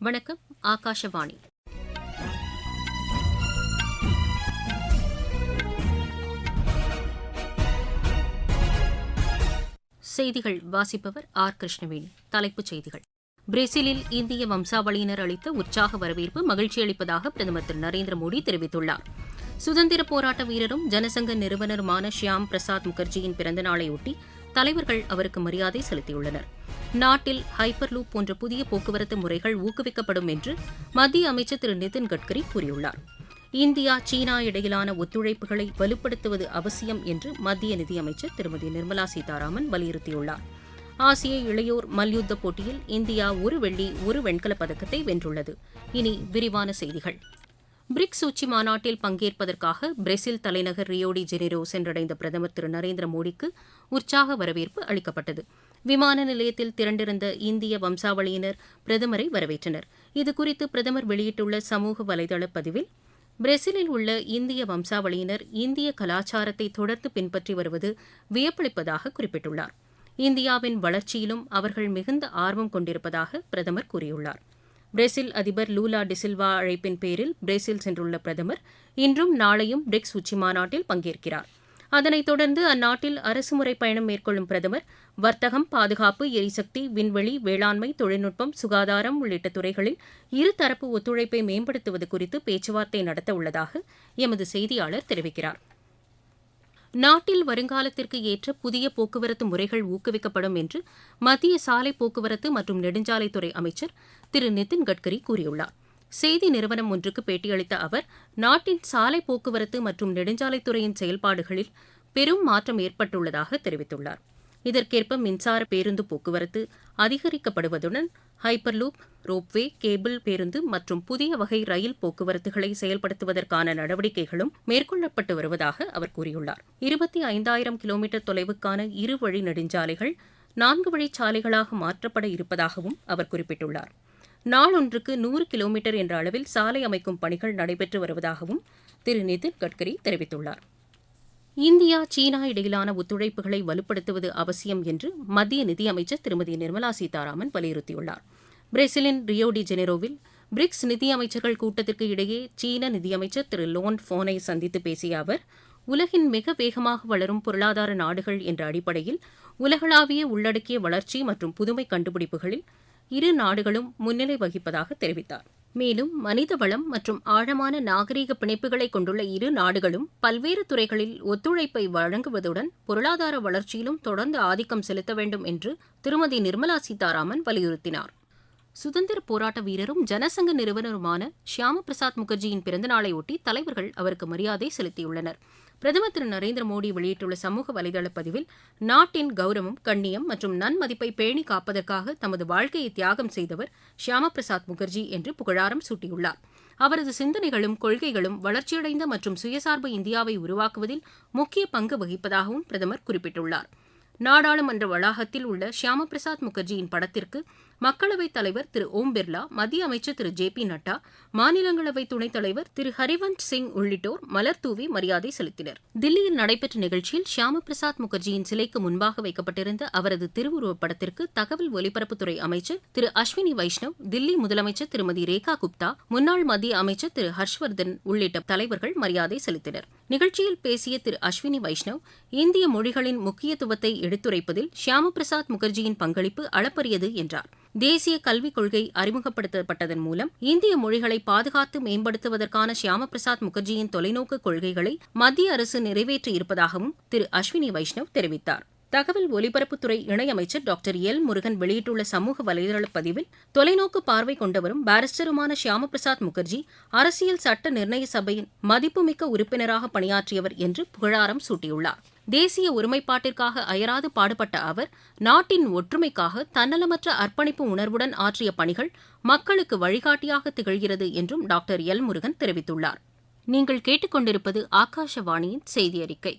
வணக்கம் ஆகாஷவாணி. செய்திகள் வாசிப்பவர் ஆர் கிருஷ்ணவேணி. தலைப்புச் செய்திகள். பிரேசிலில் இந்திய வம்சாவளியினர் அளித்த உற்சாக வரவேற்பு மகிழ்ச்சியளிப்பதாக பிரதமர் திரு நரேந்திர மோடி தெரிவித்துள்ளார். சுதந்திர போராட்ட வீரரும் ஜனசங்க நிறுவனருமான ஷியாம் பிரசாத் முகர்ஜியின் பிறந்த நாளையொட்டி தலைவர்கள் அவருக்கு மரியாதை செலுத்தியுள்ளனர். நாட்டில் ஹைப்பர் லூப் போன்ற புதிய போக்குவரத்து முறைகள் ஊக்குவிக்கப்படும் என்று மத்திய அமைச்சர் திரு நிதின் கட்கரி கூறியுள்ளார். இந்தியா சீனா இடையிலான ஒத்துழைப்புகளை வலுப்படுத்துவது அவசியம் என்று மத்திய நிதியமைச்சர் திருமதி நிர்மலா சீதாராமன் வலியுறுத்தியுள்ளார். ஆசிய இளையோர் மல்யுத்த போட்டியில் இந்தியா ஒரு வெள்ளி ஒரு வெண்கலப் பதக்கத்தை வென்றுள்ளது. இனி விரிவான செய்திகள். பிரிக்ஸ் உச்சி மாநாட்டில் பங்கேற்பதற்காக பிரேசில் தலைநகர் ரியோடி ஜெனிரோ சென்றடைந்த பிரதமர் திரு நரேந்திர மோடிக்கு உற்சாக வரவேற்பு அளிக்கப்பட்டது. விமான நிலையத்தில் திரண்டிருந்த இந்திய வம்சாவளியினர் பிரதமரை வரவேற்றனர். இதுகுறித்து பிரதமர் வெளியிட்டுள்ள சமூக வலைதள பதிவில் பிரேசிலில் உள்ள இந்திய வம்சாவளியினர் இந்திய கலாச்சாரத்தை தொடர்ந்து பின்பற்றி வருவது வியப்பளிப்பதாக குறிப்பிட்டுள்ளார். இந்தியாவின் வளர்ச்சியிலும் அவர்கள் மிகுந்த ஆர்வம் கொண்டிருப்பதாக பிரதமர் கூறியுள்ளார். பிரேசில் அதிபர் லூலா டிசில்வா அழைப்பின் பேரில் பிரேசில் சென்றுள்ள பிரதமர் இன்றும் நாளையும் பிரிக்ஸ் உச்சிமாநாட்டில் பங்கேற்கிறார். அதனைத் தொடர்ந்து அந்நாட்டில் அரசுமுறை பயணம் மேற்கொள்ளும் பிரதமர் வர்த்தகம் பாதுகாப்பு எரிசக்தி விண்வெளி வேளாண்மை தொழில்நுட்பம் சுகாதாரம் உள்ளிட்ட துறைகளில் இருதரப்பு ஒத்துழைப்பை மேம்படுத்துவது குறித்து பேச்சுவார்த்தை நடத்த உள்ளதாக எமது செய்தியாளர் தெரிவிக்கிறார். நாட்டில் வருங்காலத்திற்கு ஏற்ற புதிய போக்குவரத்து முறைகள் ஊக்குவிக்கப்படும் என்று மத்திய சாலை போக்குவரத்து மற்றும் நெடுஞ்சாலைத்துறை அமைச்சர் திரு நிதின் கட்கரி கூறியுள்ளார். செய்தி நிறுவனம் ஒன்றுக்கு பேட்டியளித்த அவர் நாட்டின் சாலை போக்குவரத்து மற்றும் நெடுஞ்சாலைத்துறையின் செயல்பாடுகளில் பெரும் மாற்றம் ஏற்பட்டுள்ளதாக தெரிவித்துள்ளார். இதற்கேற்ப மின்சார பேருந்து போக்குவரத்து அதிகரிக்கப்படுவதுடன் ஹைப்பர்லூப் ரோப்வே கேபிள் பேருந்து மற்றும் புதிய வகை ரயில் போக்குவரத்துகளை செயல்படுத்துவதற்கான நடவடிக்கைகளும் மேற்கொள்ளப்பட்டு வருவதாக அவர் கூறியுள்ளார். இருபத்தி ஐந்தாயிரம் கிலோமீட்டர் தொலைவுக்கான இரு வழி நெடுஞ்சாலைகள் நான்கு வழிச்சாலைகளாக மாற்றப்பட இருப்பதாகவும் அவர் குறிப்பிட்டுள்ளார். நாளொன்றுக்கு நூறு கிலோமீட்டர் என்ற அளவில் சாலை அமைக்கும் பணிகள் நடைபெற்று வருவதாகவும் திரு நிதின் கட்கரி தெரிவித்துள்ளார். இந்தியா சீனா இடையிலான ஒத்துழைப்புகளை வலுப்படுத்துவது அவசியம் என்று மத்திய நிதியமைச்சர் திருமதி நிர்மலா சீதாராமன் வலியுறுத்தியுள்ளார். பிரேசிலின் ரியோ டி ஜெனரோவில் பிரிக்ஸ் நிதியமைச்சர்கள் கூட்டத்திற்கு இடையே சீன நிதியமைச்சர் திரு லோன் ஃபோனை சந்தித்து பேசிய அவர் உலகின் மிக வேகமாக வளரும் பொருளாதார நாடுகள் என்ற அடிப்படையில் உலகளாவிய உள்ளடக்கிய வளர்ச்சி மற்றும் புதுமை கண்டுபிடிப்புகளில் இரு நாடுகளும் முன்னிலை வகிப்பதாக தெரிவித்தார். மேலும் மனிதவளம் மற்றும் ஆழமான நாகரீக பிணைப்புகளை கொண்டுள்ள இரு நாடுகளும் பல்வேறு துறைகளில் ஒத்துழைப்பை வழங்குவதுடன் பொருளாதார வளர்ச்சியிலும் தொடர்ந்து ஆதிக்கம் செலுத்த வேண்டும் என்று திருமதி நிர்மலா சீதாராமன் வலியுறுத்தினார். சுதந்திர போராட்ட வீரரும் ஜனசங்க நிறுவனருமான ஷியாம பிரசாத் முகர்ஜியின் பிறந்தநாளையொட்டி தலைவர்கள் அவருக்கு மரியாதை செலுத்தியுள்ளனர். பிரதமர் திரு. நரேந்திர மோடி வெளியிட்டுள்ள சமூக வலைதள பதிவில் நாட்டின் கௌரவம் கண்ணியம் மற்றும் நன்மதிப்பை பேணி காப்பதற்காக தமது வாழ்க்கையை தியாகம் செய்தவர் ஷியாம பிரசாத் முகர்ஜி என்று புகழாரம் சூட்டியுள்ளார். அவரது சிந்தனைகளும் கொள்கைகளும் வளர்ச்சியடைந்த மற்றும் சுயசார்பு இந்தியாவை உருவாக்குவதில் முக்கிய பங்கு வகிப்பதாகவும் பிரதமர் குறிப்பிட்டுள்ளார். நாடாளுமன்ற வளாகத்தில் உள்ள ஷியாம பிரசாத் முகர்ஜியின் படத்திற்கு மக்களவைத் தலைவர் திரு. ஓம் பிர்லா மத்திய அமைச்சர் திரு. ஜே. பி. நட்டா மாநிலங்களவை துணைத் தலைவர் திரு. ஹரிவன்ஷ் சிங் உள்ளிட்டோர் மலர்தூவி மரியாதை செலுத்தினர். தில்லியில் நடைபெற்ற நிகழ்ச்சியில் ஷியாம பிரசாத் முகர்ஜியின் சிலைக்கு முன்பாக வைக்கப்பட்டிருந்த அவரது திருவுருவப் படத்திற்கு தகவல் ஒலிபரப்புத்துறை அமைச்சர் திரு. அஸ்வினி வைஷ்ணவ் தில்லி முதலமைச்சர் திருமதி ரேகா குப்தா முன்னாள் மத்திய அமைச்சர் திரு. ஹர்ஷ்வர்தன் உள்ளிட்ட தலைவர்கள் மரியாதை செலுத்தினர். நிகழ்ச்சியில் பேசிய திரு. அஸ்வினி வைஷ்ணவ் இந்திய மொழிகளின் முக்கியத்துவத்தை எடுத்துரைப்பதில் ஷியாம பிரசாத் முகர்ஜியின் பங்களிப்பு அளப்பரியது என்றார். தேசிய கல்விக் கொள்கை அறிமுகப்படுத்தப்பட்டதன் மூலம் இந்திய மொழிகளை பாதுகாத்து மேம்படுத்துவதற்கான ஷியாம பிரசாத் முகர்ஜியின் தொலைநோக்கு கொள்கைகளை மத்திய அரசு நிறைவேற்றியிருப்பதாகவும் திரு அஸ்வினி வைஷ்ணவ் தெரிவித்தார். தகவல் ஒலிபரப்புத்துறை இணையமைச்சர் டாக்டர் எல் முருகன் வெளியிட்டுள்ள சமூக வலைதள பதிவில் தொலைநோக்கு பார்வை கொண்டவரும் பாரிஸ்டருமான ஷியாமபிரசாத் முகர்ஜி அரசியல் சட்ட நிர்ணய சபையின் மதிப்புமிக்க உறுப்பினராக பணியாற்றியவர் என்று புகழாரம் சூட்டியுள்ளார். தேசிய ஒருமைப்பாட்டிற்காக அயராது பாடுபட்ட அவர் நாட்டின் ஒற்றுமைக்காக தன்னலமற்ற அர்ப்பணிப்பு உணர்வுடன் ஆற்றிய பணிகள் மக்களுக்கு வழிகாட்டியாக திகழ்கிறது என்றும் டாக்டர் எல் முருகன் தெரிவித்துள்ளார். நீங்கள் கேட்டுக்கொண்டிருப்பது ஆகாஷவாணியின் செய்தி அறிக்கை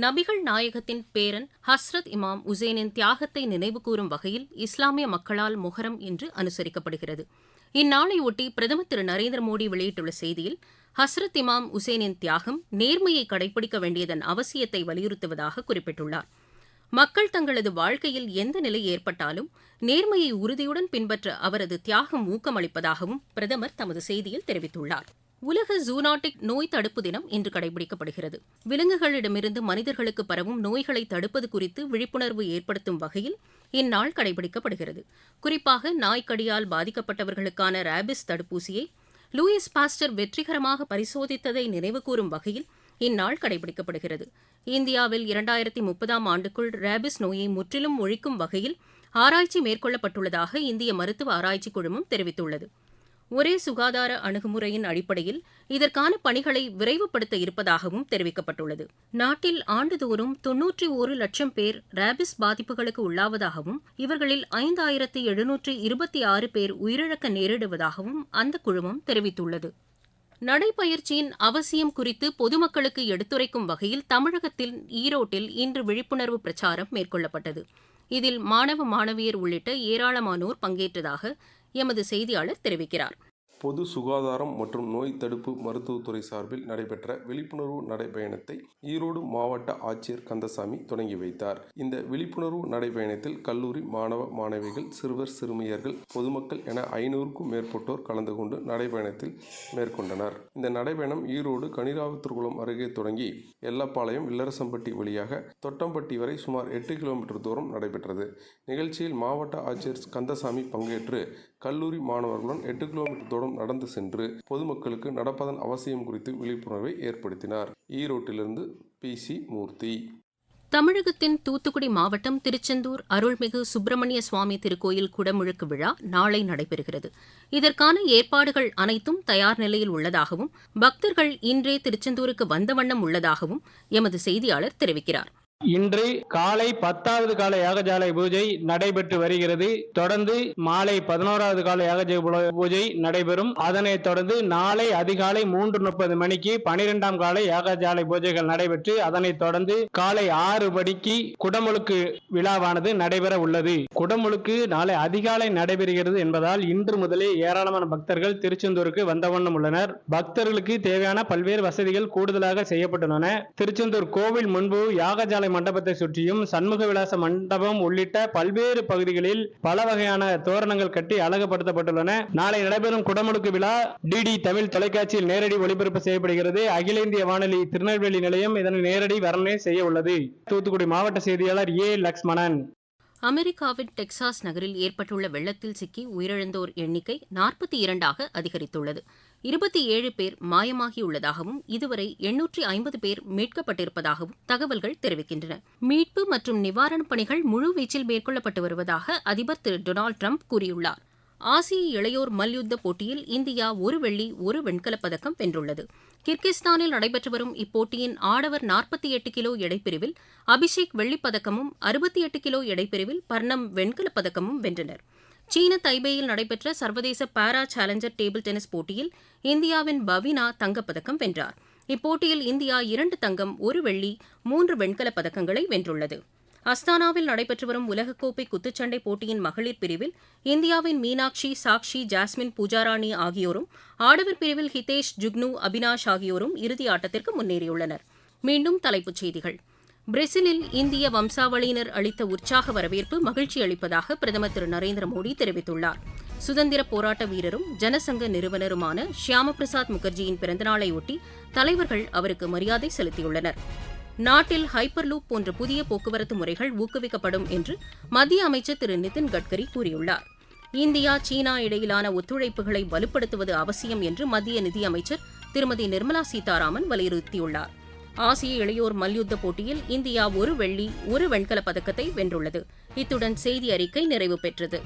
நபிகள் நாயகத்தின் பேரன் ஹஸ்ரத் இமாம் உசேனின் தியாகத்தை நினைவுகூரும் வகையில் இஸ்லாமிய மக்களால் முகரம் இன்று அனுசரிக்கப்படுகிறது. இந்நாளையொட்டி பிரதமர் திரு நரேந்திர மோடி வெளியிட்டுள்ள செய்தியில் ஹஸ்ரத் இமாம் உசேனின் தியாகம் நேர்மையை கடைபிடிக்க வேண்டியதன் அவசியத்தை வலியுறுத்துவதாக குறிப்பிட்டுள்ளார். மக்கள் தங்களது வாழ்க்கையில் எந்த நிலை ஏற்பட்டாலும் நேர்மையை உறுதியுடன் பின்பற்ற அவரது தியாகம் ஊக்கமளிப்பதாகவும் பிரதமர் தமது செய்தியில் தெரிவித்துள்ளார். உலக ஜூனாட்டிக் நோய் தடுப்பு தினம் இன்று கடைபிடிக்கப்படுகிறது. விலங்குகளிடமிருந்து மனிதர்களுக்கு பரவும் நோய்களை தடுப்பது குறித்து விழிப்புணர்வு ஏற்படுத்தும் வகையில் இந்நாள் கடைபிடிக்கப்படுகிறது. குறிப்பாக நாய்க்கடியால் பாதிக்கப்பட்டவர்களுக்கான ரேபிஸ் தடுப்பூசியை லூயிஸ் பாஸ்டர் வெற்றிகரமாக பரிசோதித்ததை நினைவுகூரும் வகையில் இந்நாள் கடைபிடிக்கப்படுகிறது. இந்தியாவில் இரண்டாயிரத்தி முப்பதாம் ஆண்டுக்குள் ரேபிஸ் நோயை முற்றிலும் ஒழிக்கும் வகையில் ஆராய்ச்சி மேற்கொள்ளப்பட்டுள்ளதாக இந்திய மருத்துவ ஆராய்ச்சி குழுமம் தெரிவித்துள்ளது. ஒரே சுகாதார அணுகுமுறையின் அடிப்படையில் இதற்கான பணிகளை விரைவுபடுத்த இருப்பதாகவும் தெரிவிக்கப்பட்டுள்ளது. நாட்டில் ஆண்டுதோறும் தொன்னூற்றி ஒரு லட்சம் பேர் ரேபிஸ் பாதிப்புகளுக்கு உள்ளாவதாகவும் இவர்களில் ஐந்தாயிரத்து எழுநூற்று இருபத்தி ஆறு பேர் உயிரிழக்க நேரிடுவதாகவும் அந்த குழுமம் தெரிவித்துள்ளது. நடைப்பயிற்சியின் அவசியம் குறித்து பொதுமக்களுக்கு எடுத்துரைக்கும் வகையில் தமிழகத்தில் ஈரோட்டில் இன்று விழிப்புணர்வு பிரச்சாரம் மேற்கொள்ளப்பட்டது. இதில் மாணவ மாணவியர் உள்ளிட்ட ஏராளமானோர் பங்கேற்றதாக எமது செய்தியாளர் தெரிவிக்கிறார். பொது சுகாதாரம் மற்றும் நோய் தடுப்பு மருத்துவத்துறை சார்பில் நடைபெற்ற விழிப்புணர்வு நடைபயணத்தை ஈரோடு மாவட்ட ஆட்சியர் கந்தசாமி தொடங்கி வைத்தார். இந்த விழிப்புணர்வு நடைபயணத்தில் கல்லூரி மாணவ மாணவிகள் சிறுவர் சிறுமியர்கள் பொதுமக்கள் என ஐநூறுக்கும் மேற்பட்டோர் கலந்து கொண்டு நடைபயணத்தில் மேற்கொண்டனர். இந்த நடைபயணம் ஈரோடு கனிராவத்திற்குளம் அருகே தொடங்கி எல்லப்பாளையம் இல்லரசம்பட்டி வழியாக தொட்டம்பட்டி வரை சுமார் எட்டு கிலோமீட்டர் தூரம் நடைபெற்றது. நிகழ்ச்சியில் மாவட்ட ஆட்சியர் கந்தசாமி பங்கேற்று கல்லூரி மாணவர்களுடன் எட்டு கிலோமீட்டர் தூரம் நடந்து சென்று பொதுமக்களுக்கு நடப்பதன் அவசியம் குறித்து விழிப்புணர்வை ஏற்படுத்தினார். ஈரோட்டிலிருந்து பி. சி. மூர்த்தி. தமிழகத்தின் தூத்துக்குடி மாவட்டம் திருச்செந்தூர் அருள்மிகு சுப்பிரமணிய சுவாமி திருக்கோயில் குடமுழுக்கு விழா நாளை நடைபெறுகிறது. இதற்கான ஏற்பாடுகள் அனைத்தும் தயார் நிலையில் உள்ளதாகவும் பக்தர்கள் இன்றே திருச்செந்தூருக்கு வந்த வண்ணம் உள்ளதாகவும் எமது செய்தியாளர் தெரிவிக்கிறார். இன்று காலை பத்தாவது கால யாகஜாலை பூஜை நடைபெற்று வருகிறது. தொடர்ந்து மாலை பதினோராவது கால யாகஜ பூஜை நடைபெறும். அதனைத் தொடர்ந்து நாளை அதிகாலை மூன்று முப்பது மணிக்கு பனிரெண்டாம் கால யாகஜாலை பூஜைகள் நடைபெற்று அதனைத் தொடர்ந்து காலை ஆறு மணிக்கு குடமுழுக்கு விழாவானது நடைபெற உள்ளது. குடமுழுக்கு நாளை அதிகாலை நடைபெறுகிறது என்பதால் இன்று முதலே ஏராளமான பக்தர்கள் திருச்செந்தூருக்கு வந்த வண்ணம் உள்ளனர். பக்தர்களுக்கு தேவையான பல்வேறு வசதிகள் கூடுதலாக செய்யப்பட்டுள்ளன. திருச்செந்தூர் கோவில் முன்பு யாகஜாலை மண்டபத்தை சுற்றியும் சண்முக விலாச மண்டபம் உள்ளிட்ட பல்வேறு பகுதிகளில் பல வகையான தோரணங்கள் கட்டி அழகுபடுத்தப்பட்டுள்ளன. நாளை நடைபெறும் குடமுழுக்கு விழா டிடி தமிழ் தொலைக்காட்சியில் நேரடி ஒளிபரப்பு செய்யப்படுகிறது. அகில இந்திய வானொலி திருநெல்வேலி நிலையம் இதனை நேரடி வர்ணனை செய்ய உள்ளது. தூத்துக்குடி மாவட்ட செய்தியாளர் ஏ லக்ஷ்மணன். அமெரிக்காவின் டெக்சாஸ் நகரில் ஏற்பட்டுள்ள வெள்ளத்தில் சிக்கி உயிரிழந்தோர் எண்ணிக்கை நாற்பத்தி இரண்டாக அதிகரித்துள்ளது. இருபத்தி ஏழு பேர் மாயமாகியுள்ளதாகவும் இதுவரை எண்ணூற்றி ஐம்பது பேர் மீட்கப்பட்டிருப்பதாகவும் தகவல்கள் தெரிவிக்கின்றன. மீட்பு மற்றும் நிவாரணப் பணிகள் முழுவீச்சில் மேற்கொள்ளப்பட்டு வருவதாக அதிபர் திரு டொனால்டு ட்ரம்ப் கூறியுள்ளார். ஆசிய இளையோர் மல்யுத்த போட்டியில் இந்தியா ஒரு வெள்ளி ஒரு வெண்கலப் பதக்கம் வென்றுள்ளது. கிர்கிஸ்தானில் நடைபெற்று வரும் இப்போட்டியின் ஆடவர் நாற்பத்தி எட்டு கிலோ எடைப்பிரிவில் அபிஷேக் வெள்ளிப் பதக்கமும் அறுபத்தி எட்டு கிலோ எடைப்பிரிவில் பர்ணம் வெண்கலப் பதக்கமும் வென்றனர். சீன தைபேயில் நடைபெற்ற சர்வதேச பாரா சேலஞ்சர் டேபிள் டென்னிஸ் போட்டியில் இந்தியாவின் பவினா தங்கப்பதக்கம் வென்றார். இப்போட்டியில் இந்தியா இரண்டு தங்கம் ஒரு வெள்ளி மூன்று வெண்கலப் பதக்கங்களை வென்றுள்ளது. அஸ்தானாவில் நடைபெற்று வரும் உலகக்கோப்பை குத்துச்சண்டை போட்டியின் மகளிர் பிரிவில் இந்தியாவின் மீனாட்சி சாக்ஷி ஜாஸ்மின் பூஜாராணி ஆகியோரும் ஆடவர் பிரிவில் ஹிதேஷ் ஜுக்னு அபினாஷ் ஆகியோரும் இறுதி ஆட்டத்திற்கு முன்னேறியுள்ளனர். மீண்டும் தலைப்புச் செய்திகள். பிரேசிலில் இந்திய வம்சாவளியினர் அளித்த உற்சாக வரவேற்பு மகிழ்ச்சி அளிப்பதாக பிரதமர் திரு நரேந்திர மோடி தெரிவித்துள்ளார். சுதந்திர போராட்ட வீரரும் ஜனசங்க நிறுவனருமான ஷியாம பிரசாத் முகர்ஜியின் பிறந்தநாளையொட்டி தலைவர்கள் அவருக்கு மரியாதை செலுத்தியுள்ளனர். நாட்டில் ஹைப்பர் லூப் போன்ற புதிய போக்குவரத்து முறைகள் ஊக்குவிக்கப்படும் என்று மத்திய அமைச்சர் திரு நிதின் கட்கரி கூறியுள்ளார். இந்தியா சீனா இடையிலான ஒத்துழைப்புகளை வலுப்படுத்துவது அவசியம் என்று மத்திய நிதியமைச்சர் திருமதி நிர்மலா சீதாராமன் வலியுறுத்தியுள்ளார். ஆசிய இளையோர் மல்யுத்த போட்டியில் இந்தியா ஒரு வெள்ளி ஒரு வெண்கலப் பதக்கத்தை வென்றுள்ளது. இத்துடன் செய்தி அறிக்கை நிறைவு பெற்றது.